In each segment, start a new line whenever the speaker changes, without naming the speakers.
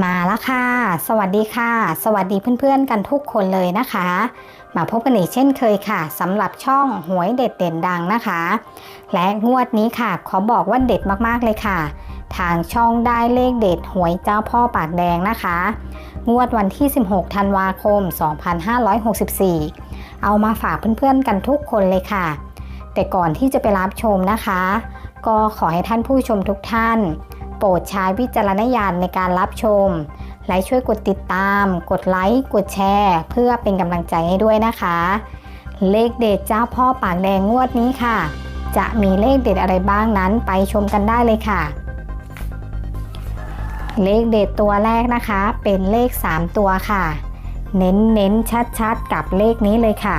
มาแล้วค่ะ สวัสดีค่ะ สวัสดีเพื่อนๆกันทุกคนเลยนะคะ มาพบกันอีกเช่นเคยค่ะสำหรับช่องหวยเด็ดเด่นดังนะคะ และงวดนี้ค่ะ ขอบอกว่าเด็ดมากๆเลยค่ะ ทางช่องได้เลขเด็ดหวยเจ้าพ่อปากแดงนะคะ งวดวันที่ 16 ธันวาคม 2564 เอามาฝากเพื่อนๆกันทุกคนเลยค่ะ แต่ก่อนที่จะไปรับชมนะคะ ก็ขอให้ท่านผู้ชมทุกท่าน ปรดใช้วิจารณญาณในการรับชม และช่วยกดติดตาม กดไลค์ กดแชร์ เพื่อเป็นกำลังใจให้ด้วยนะคะ เลขเด็ดเจ้าพ่อปากแดงงวดนี้ค่ะ จะมีเลขเด็ดอะไรบ้างนั้นไปชมกันได้เลยค่ะ เลขเด็ดตัวแรกนะคะ เป็นเลข 3 ตัวค่ะ เน้นเน้นชัดชัดๆ กับเลขนี้เลยค่ะ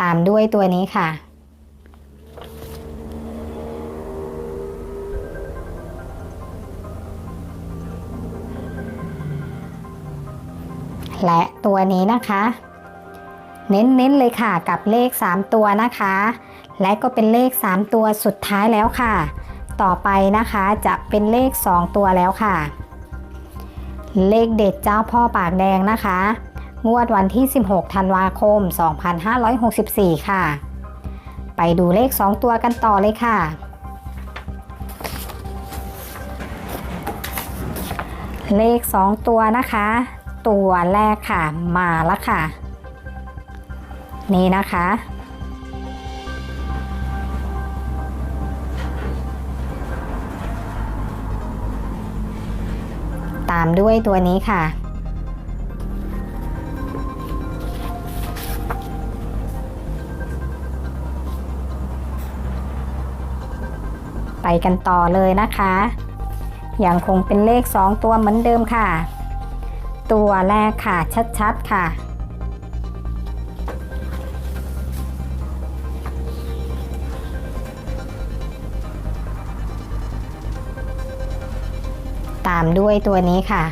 ตามด้วยตัวนี้ค่ะ และตัวนี้นะคะ เน้นๆเลยค่ะกับเลข 3 ตัวนะคะ และก็เป็นเลข 3 ตัวสุดท้ายแล้วค่ะ ต่อไปนะคะจะเป็นเลข 2 ตัวแล้วค่ะ เลขเด็ดเจ้าพ่อปากแดงนะคะ งวดวันที่ 16 ธันวาคม 2564 ค่ะ ไปดูเลข 2 ตัวกันต่อเลยค่ะ เลข 2 ตัวนะคะ ตัวแรกค่ะ มาแล้วค่ะ นี่นะคะ ตามด้วยตัวนี้ค่ะ ไปกันต่อเลยนะคะยังคงเป็นเลข 2 ตัวเหมือนเดิมค่ะ ตัวแรกค่ะชัดๆค่ะ ตามด้วยตัวนี้ค่ะ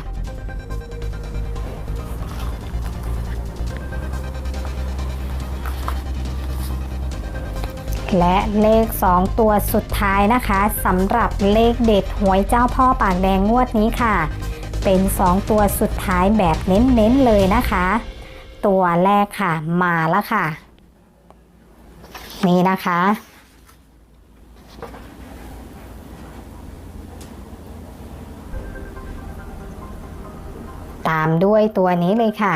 และเลข 2 ตัวสุดท้ายนะคะสำหรับเลขเด็ดหวยเจ้าพ่อปากแดงงวดนี้ค่ะ เป็น 2 ตัวสุดท้ายแบบเน้นๆเลยนะคะ ตัวแรกค่ะมาแล้วค่ะ นี่นะคะ ตามด้วยตัวนี้เลยค่ะ